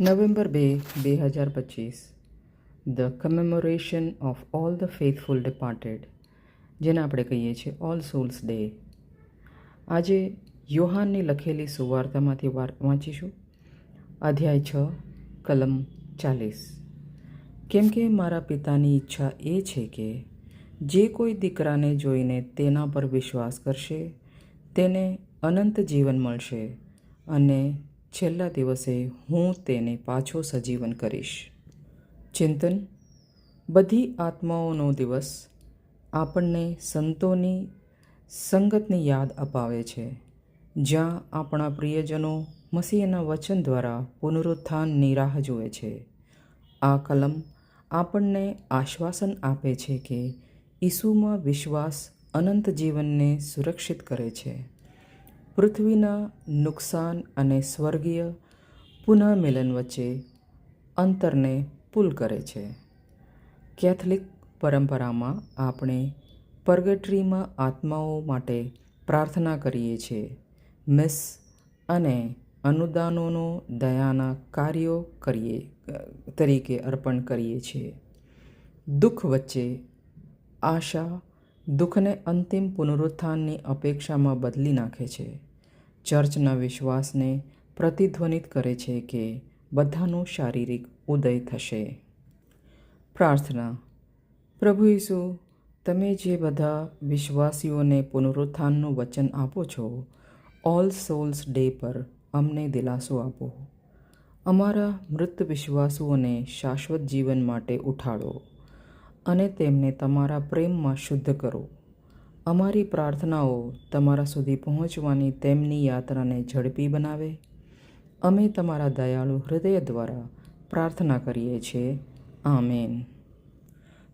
November બે બે હજાર પચીસ. The commemoration of all the faithful departed જેને આપણે કહીએ છીએ ઓલ સોલ્સ ડે આજે યોહાનની લખેલી સુવાર્તામાંથી વાર, વાંચીશું. અધ્યાય છ, કલમ ચાલીસ. કેમ કે મારા પિતાની ઈચ્છા એ છે કે જે કોઈ દીકરાને જોઈને તેના પર વિશ્વાસ કરશે, તેને અનંત જીવન મળશે અને છેલ્લા દિવસે હું તેને પાછો સજીવન કરીશ. ચિંતન, બધી આત્માઓનો દિવસ આપણને સંતોની, સંગતની યાદ અપાવે છે. જ્યાં આપણા પ્રિયજનો મસીહના વચન દ્વારા પુનરુત્થાનની રાહ જુએ છે. આ કલમ આપણને આશ્વાસન આપે છે કે ઈસુમાં વિશ્વાસ અનંત જીવનને સુરક્ષિત કરે છે. પૃથ્વીના નુકસાન અને સ્વર્ગીય પુનઃમિલન વચ્ચે અંતરને પુલ કરે છે. કેથલિક પરંપરામાં આપણે પર્ગટ્રીમાં આત્માઓ માટે પ્રાર્થના કરીએ છીએ. મિસ અને અનુદાનોનો દયાના કાર્યો કરીએ તરીકે અર્પણ કરીએ છીએ. દુઃખ વચ્ચે આશા દુઃખને અંતિમ પુનરુત્થાનની અપેક્ષામાં બદલી નાખે છે. ચર્ચના વિશ્વાસને પ્રતિધ્વનિત કરે છે કે બધાનો શારીરિક ઉદય થશે. પ્રાર્થના. પ્રભુ ઈસુ, તમે જે બધા વિશ્વાસીઓને પુનરુત્થાનનું વચન આપો છો ઓલ સોલ્સ ડે પર અમને દિલાસો આપો. અમારા મૃત વિશ્વાસુઓને શાશ્વત જીવન માટે ઉઠાડો. અને તેમને તમારા પ્રેમમાં શુદ્ધ કરો. અમારી પ્રાર્થનાઓ તમારા સુધી પહોંચવાની તેમની યાત્રાને ઝડપી બનાવે. અમે તમારા દયાળુ હૃદય દ્વારા પ્રાર્થના કરીએ છીએ. આમેન.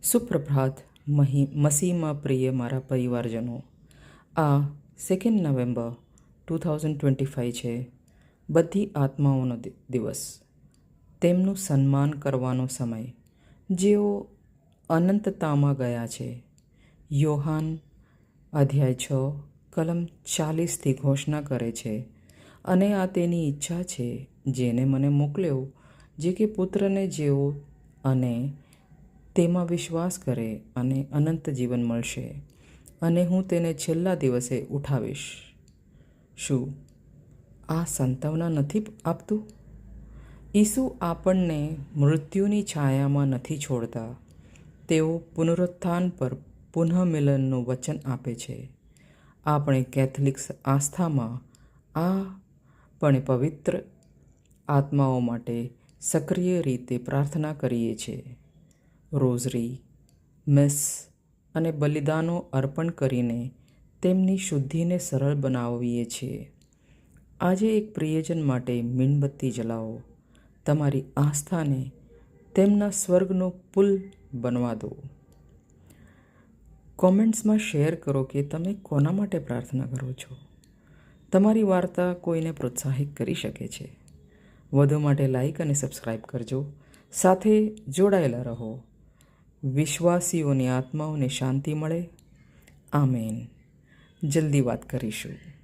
સુપ્રભાત મહી મસીમાં પ્રિય મારા પરિવારજનો, આ second November two thousand twenty five છે. બધી આત્માઓનો દિવસ. તેમનું સન્માન કરવાનો સમય. જેઓ અનંતતામાં ગયા છે. યોહાન અધ્યાય છ, કલમ ચાલીસથી ઘોષણા કરે છે. અને આ તેની ઈચ્છા છે, જેને મને મોકલ્યો, જે કે પુત્રને જેવો અને તેમાં વિશ્વાસ કરે અને અનંત જીવન મળશે. અને હું તેને છેલ્લા દિવસે ઉઠાવીશ. શું આ સંતાવના નથી આપતું? ઈસુ આપણને મૃત્યુની છાયામાં નથી છોડતા. તેઓ પુનરુત્થાન પર પુનઃમિલનનું વચન આપે છે. આપણે કેથલિક આસ્થામાં આ પણ પવિત્ર આત્માઓ માટે સક્રિય રીતે પ્રાર્થના કરીએ છીએ રોઝરી, મિસ અને બલિદાનો અર્પણ કરીને તેમની શુદ્ધિને સરળ બનાવીએ છીએ. આજે એક પ્રિયજન માટે મીણબત્તી જલાવો. તમારી આસ્થાને તેમના સ્વર્ગનો પુલ બનવા દો. કોમેન્ટ્સમાં શેર કરો કે તમે કોના માટે પ્રાર્થના કરો છો? તમારી વાર્તા કોઈને પ્રોત્સાહિત કરી શકે છે. વધુ માટે લાઈક અને સબસ્ક્રાઈબ કરજો. સાથે જોડાયેલા રહો. વિશ્વાસીઓની આત્માઓને શાંતિ મળે. આમેન. જલ્દી વાત કરીશું.